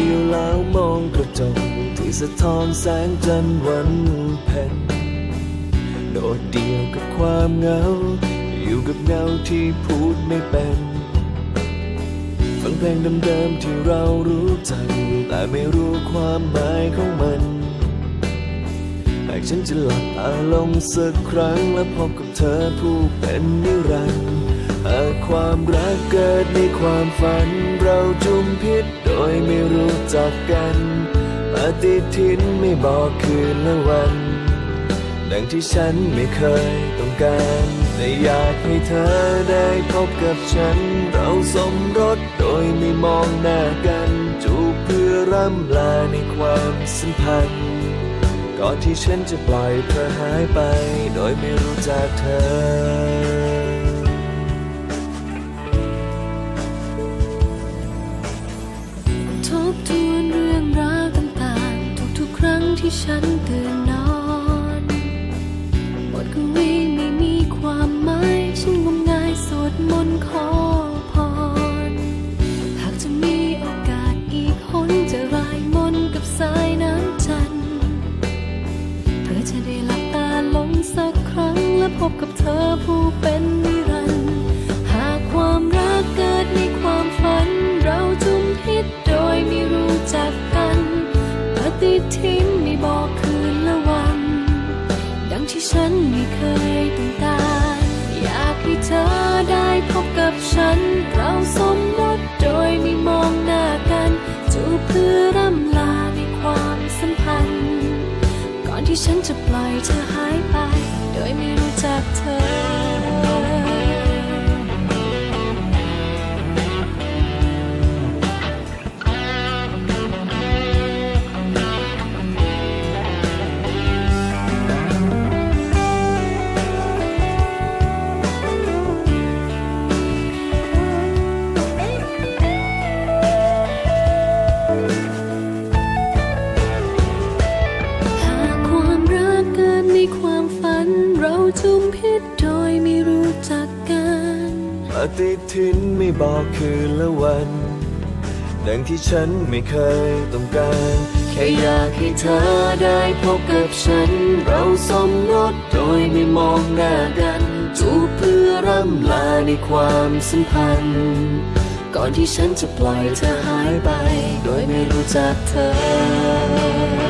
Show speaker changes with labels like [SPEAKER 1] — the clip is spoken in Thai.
[SPEAKER 1] ีแล้วมองกระจกที่สะท้อนแสงจันทร์วันเพ็ญโดดเดียวกับความเหงา อยู่กับเงาที่พูดไม่เป็น ฟังเพลงเดิมๆที่เรารู้จัก แต่ไม่รู้ความหมายของมันหากฉันจะหลับตาลงสักครั้งและพบกับเธอผู้เป็นนิรันดร์ หากความรักเกิดในความฝัน เราจุมพิษโดยไม่รู้จักกันปฏิทินไม่บอกคืนและวัน ดังที่ฉันไม่เคยต้องการ แต่อยากให้เธอได้พบกับฉัน เราสมรสโดยไม่มองหน้ากัน จูบเพื่อร่ำลาในความสัมพันธ์ ก่อนที่ฉันจะปล่อยเธอหายไป โดยไม่รู้จักเธอ
[SPEAKER 2] ที่ฉันตื่นนอนบทกวีไม่มีความหมายฉันงมงายสวดมนต์ขอพร หากจะมีโอกาสอีกหนจะรายมนกับสายน้ำจันทร์เพื่อจะได้หลับตาลงสักครั้งและพบกับเธอผู้เป็นนิรันดร์หากความรักเกิดในความฝัน เราจุมพิษโดยไม่รู้จักกัน ปฏิทิน บอกคืนละวัน ดังที่ฉันไม่เคยต้องการอยากให้เธอได้พบกับฉัน เราสมมติโดยไม่มองหน้ากันจูบเพื่อร่ำลาในความสัมพันธ์ ก่อนที่ฉันจะปล่อยเธอหายไป โดยไม่รู้จักเธอ
[SPEAKER 1] ฏิทินไม่บอกคืนและวัน ดังที่ฉันไม่เคยต้องการ แค่อยากให้เธอได้พบกับฉัน เราสมรสโดยไม่มองหน้ากัน จูบเพื่อร่ำลาในความสัมพันธ์ ก่อนที่ฉันจะปล่อยเธอหายไป โดยไม่รู้จักเธอ